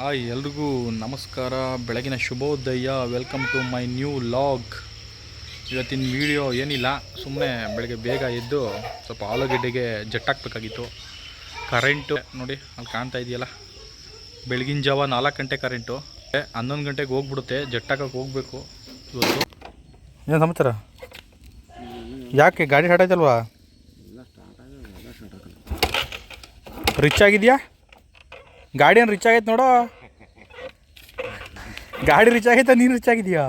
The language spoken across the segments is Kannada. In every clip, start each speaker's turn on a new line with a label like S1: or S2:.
S1: ಹಾಯ್, ಎಲ್ರಿಗೂ ನಮಸ್ಕಾರ. ಬೆಳಗಿನ ಶುಭೋದಯ. Welcome to my new log ಇವತ್ತಿನ ವಿಡಿಯೋ ಏನಿಲ್ಲ ಸುಮ್ಮನೆ ಬೆಳಗ್ಗೆ ಬೇಗ ಎದ್ದು ಸ್ವಲ್ಪ ಆಲೂಗಡ್ಡೆಗೆ ಜಟ್ಟಾಕ್ಬೇಕಾಗಿತ್ತು ಕರೆಂಟು ನೋಡಿ ಅಲ್ಲಿ ಕಾಣ್ತಾ ಇದೆಯಲ್ಲ? ಬೆಳಗಿನ ಜಾವ ನಾಲ್ಕು ಗಂಟೆ ಕರೆಂಟು ಹನ್ನೊಂದು ಗಂಟೆಗೆ ಹೋಗ್ಬಿಡುತ್ತೆ ಜಟ್ಟಾಕಕ್ಕೆ ಹೋಗಬೇಕು. ಇವತ್ತು ಏನು ಸಮಾಚಾರ? ಯಾಕೆ, ಗಾಡಿ ಸ್ಟಾರ್ಟ್ ಆಯ್ತಲ್ವಾ? ರಿಚ್ ಆಗಿದೆಯಾ? ಗಾಡಿ ಏನು ರಿಚ್ ಆಗೈತೆ ನೋಡೋ. ಗಾಡಿ ರಿಚ್ ಆಗೈತೆ ನೀನು ರಿಚ್ ಆಗಿದೆಯಾ?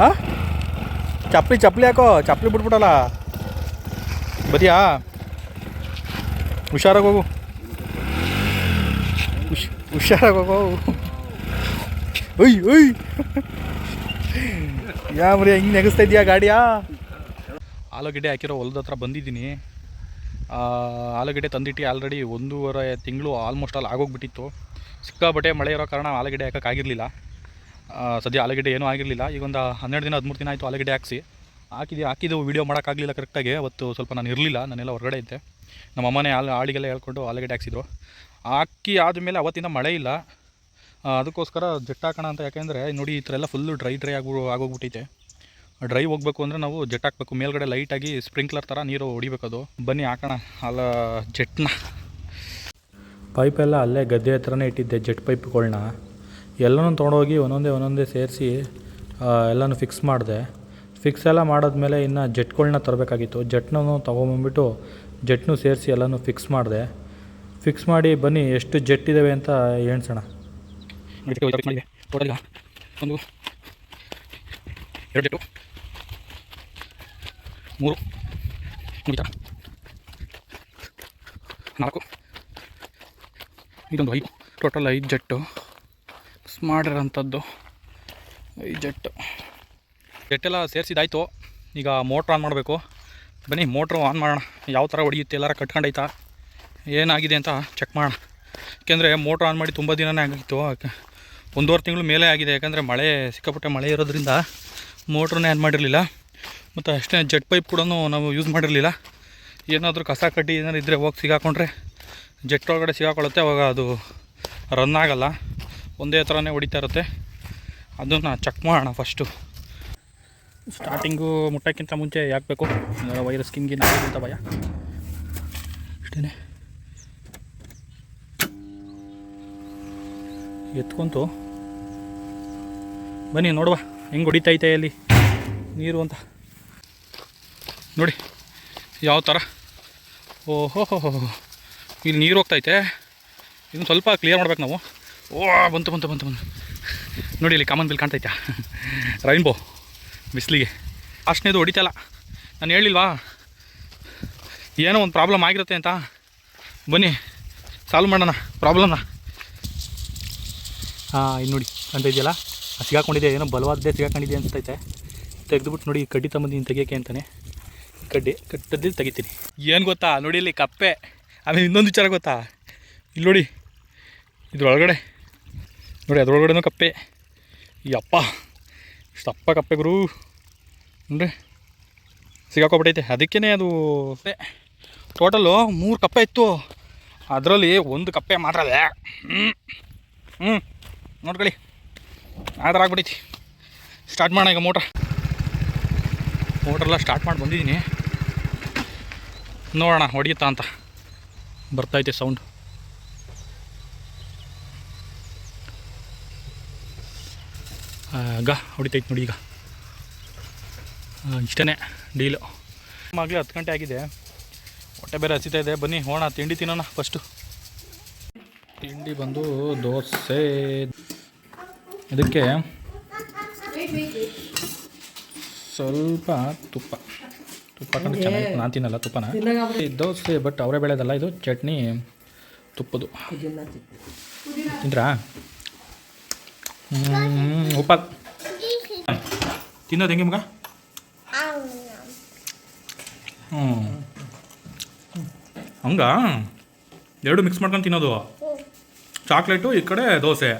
S1: ಹಾಂ? ಚಪ್ಪಲಿ ಚಪ್ಪಲಿ ಹಾಕೋ. ಚಪ್ಪಲಿ ಬಿಟ್ಬಿಡಲ್ಲ ಬದಿಯಾ? ಹುಷಾರಾಗಿ ಹೋಗು. ಹುಷ್, ಹುಷಾರಾಗಿ ಹೋಗೋ. ಒಯ್ ಒಯ್ ಯಾ ಮರಿ ಹಿಂಗೆ ನೆಗೆಸ್ತಾ ಇದೆಯಾ ಗಾಡಿಯಾ? ಆಲೂಗಡ್ಡೆ ಹಾಕಿರೋ ಹೊಲದ ಹತ್ರ ಬಂದಿದ್ದೀನಿ. ಆಲೂಗೆಡ್ಡೆ ತಂದಿಟ್ಟು ಆಲ್ರೆಡಿ ಒಂದೂವರೆ ತಿಂಗಳು ಆಲ್ಮೋಸ್ಟ್ ಅಲ್ಲಿ ಆಗೋಗ್ಬಿಟ್ಟಿತ್ತು. ಸಿಕ್ಕಾಬಟ್ಟೆ ಮಳೆ ಇರೋ ಕಾರಣ ಆಲೂಗಡ್ಡೆ ಹಾಕೋಕ್ಕಾಗಿರಲಿಲ್ಲ ಸದ್ಯ ಆಲೂಗಡ್ಡೆ ಏನೂ ಆಗಿರಲಿಲ್ಲ. ಈಗ ಒಂದು ಹನ್ನೆರಡು ದಿನ, ಹದಿಮೂರು ದಿನ ಆಯಿತು ಆಲೂಗಡ್ಡೆ ಹಾಕಿಸಿ. ಹಾಕಿದ್ದು ಹಾಕಿದ್ದು ವೀಡಿಯೋ ಮಾಡೋಕ್ಕಾಗಲಿಲ್ಲ ಕರೆಕ್ಟಾಗಿ ಅವತ್ತು ಸ್ವಲ್ಪ ನಾನು ಇರಲಿಲ್ಲ, ನಾನೆಲ್ಲ ಹೊರಗಡೆ ಇದ್ದೆ. ನಮ್ಮ ಅಮ್ಮನೇ ಆಲ್, ಆಳಿಗೆಲ್ಲ ಹೇಳ್ಕೊಂಡು ಆಲೂಗಡ್ಡೆ ಹಾಕ್ಸಿದ್ರು. ಹಾಕಿ ಆದಮೇಲೆ ಅವತ್ತಿಂದ ಮಳೆ ಇಲ್ಲ. ಅದಕ್ಕೋಸ್ಕರ ಜೆಟ್ ಅಂತ ಯಾಕೆಂದರೆ ನೋಡಿ ಈ ಥರ ಎಲ್ಲ ಫುಲ್ಲು ಡ್ರೈ ಡ್ರೈ ಆಗಿ ಆಗೋಗ್ಬಿಟ್ಟೈತೆ. ಡ್ರೈ ಹೋಗ್ಬೇಕು ಅಂದರೆ ನಾವು ಜೆಟ್ ಹಾಕಬೇಕು. ಮೇಲ್ಗಡೆ ಲೈಟಾಗಿ ಸ್ಪ್ರಿಂಕ್ಲರ್ ಥರ ನೀರು ಹೊಡಿಬೇಕದು. ಬನ್ನಿ ಹಾಕೋಣ ಅಲ್ಲ ಜೆಟ್ನ ಪೈಪೆಲ್ಲ ಅಲ್ಲೇ ಗದ್ದೆ ಹತ್ರನೇ ಇಟ್ಟಿದ್ದೆ ಜೆಟ್ ಪೈಪ್ಗಳನ್ನ ಎಲ್ಲನೂ ತೊಗೊಂಡೋಗಿ ಒಂದೊಂದೇ ಒಂದೊಂದೇ ಸೇರಿಸಿ ಎಲ್ಲನೂ ಫಿಕ್ಸ್ ಮಾಡಿದೆ. ಫಿಕ್ಸ್ ಎಲ್ಲ ಮಾಡಿದ್ಮೇಲೆ ಇನ್ನು ಜೆಟ್ಗಳನ್ನ ತರಬೇಕಾಗಿತ್ತು. ಜೆಟ್ನೂ ತೊಗೊಂಬಂದ್ಬಿಟ್ಟು ಜೆಟ್ನೂ ಸೇರಿಸಿ ಎಲ್ಲನೂ ಫಿಕ್ಸ್ ಮಾಡಿದೆ. ಫಿಕ್ಸ್ ಮಾಡಿ ಬನ್ನಿ ಎಷ್ಟು ಜೆಟ್ ಇದ್ದಾವೆ ಅಂತ ಹೇಳ್ಸೋಣ ಟೋಟಲ್ ಒಂದು ಎರಡು ಜೆಟ್ಟು ಮೂರು. ಮುಗಿತ. ನಾಲ್ಕು. ಇದೊಂದು ಐದು. ಟೋಟಲ್ ಐದು ಜೆಟ್ಟು ಮಾಡಿರೋಂಥದ್ದು ಐದು ಜೆಟ್ಟು ಜೆಟ್ಟೆಲ್ಲ ಸೇರಿಸಿದಾಯ್ತು. ಈಗ ಮೋಟ್ರ್ ಆನ್ ಮಾಡಬೇಕು. ಬನ್ನಿ ಮೋಟ್ರ್ ಆನ್ ಮಾಡೋಣ. ಯಾವ ಥರ ಹೊಡಿಯುತ್ತೆ, ಎಲ್ಲಾರ ಕಟ್ಕೊಂಡೈತಾ ಏನಾಗಿದೆ ಅಂತ ಚೆಕ್ ಮಾಡೋಣ. ಯಾಕೆಂದರೆ ಮೋಟ್ರ್ ಆನ್ ಮಾಡಿ ತುಂಬ ದಿನನೇ ಆಗಿತ್ತು. ಒಂದೂವರೆ ತಿಂಗಳು ಮೇಲೆ ಆಗಿದೆ. ಯಾಕಂದರೆ ಮಳೆ, ಸಿಕ್ಕಾಪಟ್ಟೆ ಮಳೆ ಇರೋದ್ರಿಂದ ಮೋಟ್ರನ್ನೇ ಆನ್ ಮಾಡಿರಲಿಲ್ಲ. ಮತ್ತು ಅಷ್ಟೇ ಜೆಟ್ ಪೈಪ್ ಕೂಡ ನಾವು ಯೂಸ್ ಮಾಡಿರಲಿಲ್ಲ. ಏನಾದರೂ ಕಸ ಕಡ್ಡಿ ಏನಾದ್ರು ಇದ್ದರೆ ಹೋಗಿ ಸಿಗಾಕೊಂಡ್ರೆ ಜೆಟ್ ಒಳಗಡೆ ಸಿಗಾಕೊಳ್ಳುತ್ತೆ, ಅವಾಗ ಅದು ರನ್ ಆಗಲ್ಲ. ಒಂದೇ ಥರನೇ ಹೊಡಿತಾ ಇರುತ್ತೆ. ಅದನ್ನು ಚೆಕ್ ಮಾಡೋಣ ಫಸ್ಟು ಸ್ಟಾರ್ಟಿಂಗು ಮುಟ್ಟೋಕ್ಕಿಂತ ಮುಂಚೆ ಯಾಕೆ ಬೇಕು? ವೈರಸ್ ಸ್ಕಿನ್ಗೆ ಅಂತ ಭಯ. ಅಷ್ಟೇ ಎತ್ಕೊಂತು. ಬನ್ನಿ ನೋಡುವ, ಹೆಂಗೆ ಹೊಡಿತೈತೆ ಅಲ್ಲಿ? ನೀರು ಅಂತ. ನೋಡಿ, ಯಾವ ಥರ? ಓಹೋ, ಹೋ ಹೋ ಇಲ್ಲಿ ನೀರು ಹೋಗ್ತೈತೆ. ಇದನ್ನು ಸ್ವಲ್ಪ ಕ್ಲಿಯರ್ ಮಾಡ್ಬೇಕು ನಾವು. ಓ, ಬಂತು ಬಂತು ಬಂತು ಬಂತು. ನೋಡಿ, ಇಲ್ಲಿ ಕಾಮನ್ ಬಿಲ್ ಕಾಣ್ತೈತಾ. ರೈನ್ಬೋ ಬಿಸಿಲಿಗೆ. ಅಷ್ಟನೇದು ಹೊಡಿತಲ್ಲ ನಾನು ಹೇಳಿಲ್ವಾ? ಏನೋ ಒಂದು ಪ್ರಾಬ್ಲಮ್ ಆಗಿರುತ್ತೆ ಅಂತ. ಬನ್ನಿ ಸಾಲ್ವ್ ಮಾಡೋಣ ಪ್ರಾಬ್ಲಮ್ನ ಹಾಂ ಇಲ್ಲಿ ನೋಡಿ ಅಂತ ಇದೆಯಲ್ಲ? ಸಿಗಾಕೊಂಡಿದೆ ಏನೋ ಬಲವಾದ್ದೇ ಸಿಗಾಕೊಂಡಿದೆ ಅನ್ಸ್ತೈತೆ. ತೆಗೆದುಬಿಟ್ಟು ನೋಡಿ ಕಡ್ಡಿ ಕಡ್ಡಿ ನೀನು ತೆಗಿಯೋಕೆ ಅಂತಾನೆ. ಕಡ್ಡಿ ಕಟ್ಟದ್ದು ತೆಗಿತೀನಿ. ಏನು ಗೊತ್ತಾ? ನೋಡಿ ಇಲ್ಲಿ ಕಪ್ಪೆ. ಆಮೇಲೆ ಇನ್ನೊಂದು ವಿಚಾರ ಗೊತ್ತಾ? ಇಲ್ಲಿ ನೋಡಿ, ಇದ್ರೊಳಗಡೆ. ನೋಡಿ, ಅದ್ರೊಳಗಡೆನೂ ಕಪ್ಪೆ. ಯಪ್ಪ ಇಷ್ಟಪ್ಪ ಕಪ್ಪೆ ಗುರು. ನೋಡ್ರಿ, ಸಿಗಾಕೊಬಿಟ್ಟೈತೆ. ಅದಕ್ಕೇ ಅದು ಟೋಟಲು ಮೂರು ಕಪ್ಪೆ ಇತ್ತು. ಅದರಲ್ಲಿ ಒಂದು ಕಪ್ಪೆ ಮಾತ್ರ ಅದೇ. ಹ್ಞೂ ನೋಡ್ಕೊಳ್ಳಿ. ಆ ಥರ ಆಗ್ಬಿಟ್ಟೈತಿ. ಸ್ಟಾರ್ಟ್ ಮಾಡೋಣ ಈಗ ಮೋಟ್ರ್ ಮೋಟ್ರೆಲ್ಲ ಸ್ಟಾರ್ಟ್ ಮಾಡಿ ಬಂದಿದ್ದೀನಿ. ನೋಡೋಣ ಹೊಡಿತಾ ಅಂತ. ಬರ್ತೈತೆ ಸೌಂಡ್ ಗ ಹೊಡಿತೈತೆ ನೋಡಿ ಈಗ. ಇಷ್ಟೇ ಡೀಲು. ಆಗಲೇ ಹತ್ತು ಗಂಟೆ ಆಗಿದೆ. ಹೊಟ್ಟೆ ಬೇರೆ ಹಸಿತಾ ಇದೆ. ಬನ್ನಿ ಹೋಣ ತಿಂಡಿ ತಿನ್ನೋಣ ಫಸ್ಟು ತಿಂಡಿ ಬಂದು ದೋಸೆ. ಇದಕ್ಕೆ ಸ್ವಲ್ಪ ತುಪ್ಪ. ತುಪ್ಪ ಹಾಕೊಂಡು ಚೆನ್ನಾಗಿ ನಾನು ತಿನ್ನಲ್ಲ ತುಪ್ಪನ. ದೋಸೆ ಬಟ್ ಅವರೇ ಬೆಳೆದಲ್ಲ ಇದು ಚಟ್ನಿ ತುಪ್ಪದು. ತಿಂದ್ರಾ? ಉಪ್ಪ ತಿನ್ನೋದು ಹೆಂಗೆ ಮಗ? ಹ್ಞೂ ಹಂಗ? ಎರಡು ಮಿಕ್ಸ್ ಮಾಡ್ಕೊಂಡು ತಿನ್ನೋದು. ಚಾಕ್ಲೇಟು ಈ ಕಡೆ ದೋಸೆ.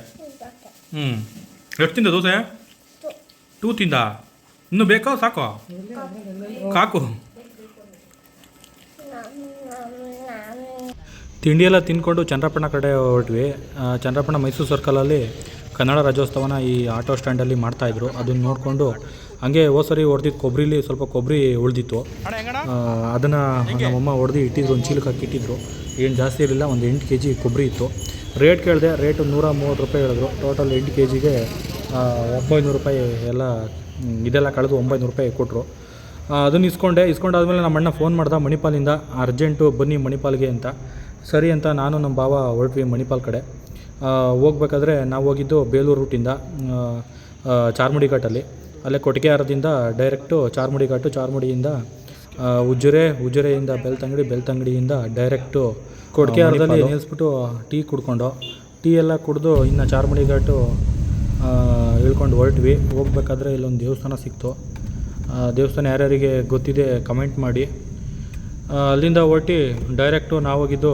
S1: ಹ್ಞೂ ಎಷ್ಟು ತಿಂದ ದೋಸೆ? ಟೂ ತಿಂದ? ಇನ್ನೂ ಬೇಕೋ? ಸಾಕು ಕಾಕು. ತಿಂಡಿ ಎಲ್ಲ ತಿಂದ್ಕೊಂಡು ಚಂದ್ರಪಟ್ಟಣ ಕಡೆ ಹೊರಟ್ವಿ. ಚಂದ್ರಪಣ್ಣ ಮೈಸೂರು ಸರ್ಕಲಲ್ಲಿ ಕನ್ನಡ ರಾಜ್ಯೋತ್ಸವನ ಈ ಆಟೋ ಸ್ಟ್ಯಾಂಡಲ್ಲಿ ಮಾಡ್ತಾಯಿದ್ರು ಅದನ್ನು ನೋಡಿಕೊಂಡು ಹಂಗೆ ಓ ಸರಿ ಹೊಡೆದಿದ್ದು ಕೊಬ್ಬರಿಲಿ ಸ್ವಲ್ಪ ಕೊಬ್ಬರಿ ಉಳಿದಿತ್ತು. ಅದನ್ನು ನಮ್ಮಮ್ಮ ಹೊಡೆದು ಇಟ್ಟಿದ್ರು ಒಂದು ಚೀಲಕ್ಕೆ ಹಾಕಿ ಇಟ್ಟಿದ್ರು ಏನು ಜಾಸ್ತಿ ಇರಲಿಲ್ಲ ಒಂದು ಎಂಟು ಕೆ ಜಿ ಕೊಬ್ಬರಿ ಇತ್ತು. ರೇಟ್ ಕೇಳಿದೆ ರೇಟು ನೂರ ಮೂವತ್ತು ರೂಪಾಯಿ ಹೇಳಿದ್ರು. ಟೋಟಲ್ ಎಂಟು ಕೆ ಜಿಗೆ ಒಂಬೈನೂರು ರೂಪಾಯಿ ಎಲ್ಲ ಇದೆಲ್ಲ ಕಳೆದು ಒಂಬೈನೂರು ರೂಪಾಯಿ ಕೊಟ್ಟರು ಅದನ್ನು ಇಸ್ಕೊಂಡೆ. ಇಸ್ಕೊಂಡಾದ್ಮೇಲೆ ನಮ್ಮ ಅಣ್ಣ ಫೋನ್ ಮಾಡ್ದೆ ಮಣಿಪಾಲಿಂದ ಅರ್ಜೆಂಟು ಬನ್ನಿ ಮಣಿಪಾಲ್ಗೆ ಅಂತ. ಸರಿ ಅಂತ ನಾನು ನಮ್ಮ ಭಾವ ಹೊರಟ್ವಿ ಮಣಿಪಾಲ್ ಕಡೆ. ಹೋಗ್ಬೇಕಾದ್ರೆ ನಾವು ಹೋಗಿದ್ದು ಬೇಲೂರು ರೂಟಿಂದ ಚಾರ್ಮುಡಿ ಘಾಟಲ್ಲಿ ಅಲ್ಲೇ. ಕೊಟ್ಟಿಗೆಹಾರದಿಂದ ಡೈರೆಕ್ಟು ಚಾರ್ಮುಡಿ ಘಾಟು ಚಾರ್ಮುಡಿಯಿಂದ ಉಜ್ಜುರೆ ಉಜ್ಜುರೆಯಿಂದ ಬೆಳ್ತಂಗಡಿ ಬೆಲ್ತಂಗಡಿಯಿಂದ ಡೈರೆಕ್ಟು ಕೊಟ್ಟಿಗೆಹಾರದಲ್ಲಿ ನಿಲ್ಲಿಸ್ಬಿಟ್ಟು ಟೀ ಕುಡ್ಕೊಂಡು ಟೀ ಎಲ್ಲ ಕುಡಿದು ಇನ್ನು ಚಾರ್ಮುಡಿ ಘಾಟು ಇಳ್ಕೊಂಡು ಹೊರಟ್ವಿ. ಹೋಗ್ಬೇಕಾದ್ರೆ ಇಲ್ಲೊಂದು ದೇವಸ್ಥಾನ ಸಿಕ್ತು. ದೇವಸ್ಥಾನ ಯಾರ್ಯಾರಿಗೆ ಗೊತ್ತಿದೆ ಕಮೆಂಟ್ ಮಾಡಿ. ಅಲ್ಲಿಂದ ಹೊರಟಿ ಡೈರೆಕ್ಟು ನಾವು ಹೋಗಿದ್ದು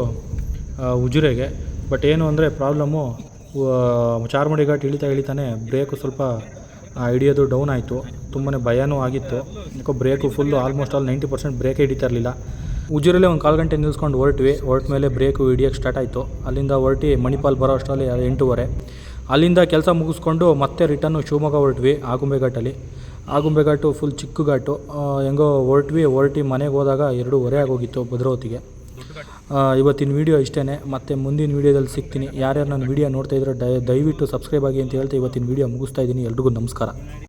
S1: ಉಜುರೆಗೆ. ಬಟ್ ಏನು ಅಂದರೆ ಪ್ರಾಬ್ಲಮ್ಮು ಚಾರ್ಮಡಿ ಘಾಟ್ ಇಳಿತಾ ಇಳಿತಾನೆ ಬ್ರೇಕು ಸ್ವಲ್ಪ ಹಿಡಿಯೋದು ಡೌನ್ ಆಯಿತು. ತುಂಬಾ ಭಯನೂ ಆಗಿತ್ತು. ಯಾಕೋ brake full almost all ninety percent ಬ್ರೇಕೇ ಹಿಡಿತಾ ಇರಲಿಲ್ಲ. ಉಜಿರಲ್ಲೇ ಒಂದು ಕಾಲು ಗಂಟೆ ನಿಲ್ಸ್ಕೊಂಡು ಹೊರಟ್ವಿ. ಹೊರಟ ಮೇಲೆ ಬ್ರೇಕು ಹಿಡಿಯೋಕ್ಕೆ ಸ್ಟಾರ್ಟ್ ಆಯಿತು. ಅಲ್ಲಿಂದ ಹೊರಟಿ ಮಣಿಪಾಲ್ ಬರೋ ಅಷ್ಟರಲ್ಲಿ ಎಂಟೂವರೆ. ಅಲ್ಲಿಂದ ಕೆಲಸ ಮುಗಿಸ್ಕೊಂಡು ಮತ್ತೆ ರಿಟರ್ನು ಶಿವಮೊಗ್ಗ ಹೊರಟ್ವಿ ಆಗುಂಬೆ ಘಾಟಲ್ಲಿ ಆಗುಂಬೆ ಘಾಟು ಫುಲ್ ಚಿಕ್ಕ ಘಾಟು ಹೆಂಗೋ ಹೊರಟ್ವಿ, ಹೊರಟಿ ಮನೆಗೆ ಹೋದಾಗ ಎರಡೂವರೆ ಆಗೋಗಿತ್ತು ಭದ್ರಾವತಿಗೆ. ಇವತ್ತಿನ ವೀಡಿಯೋ ಇಷ್ಟೇ ಮತ್ತೆ ಮುಂದಿನ ವೀಡಿಯೋದಲ್ಲಿ ಸಿಗ್ತೀನಿ. ಯಾರ್ಯಾರು ನನ್ನ ವೀಡಿಯೋ ನೋಡ್ತಾ ಇದ್ರೆ ದಯ ದಯವಿಟ್ಟು ಸಬ್ಸ್ಕ್ರೈಬ್ ಆಗಿ ಅಂತ ಹೇಳ್ತಾ ಇವತ್ತಿನ ವೀಡಿಯೋ ಮುಗಿಸ್ತಾ ಇದ್ದೀನಿ. ಎಲ್ರಿಗೂ ನಮಸ್ಕಾರ.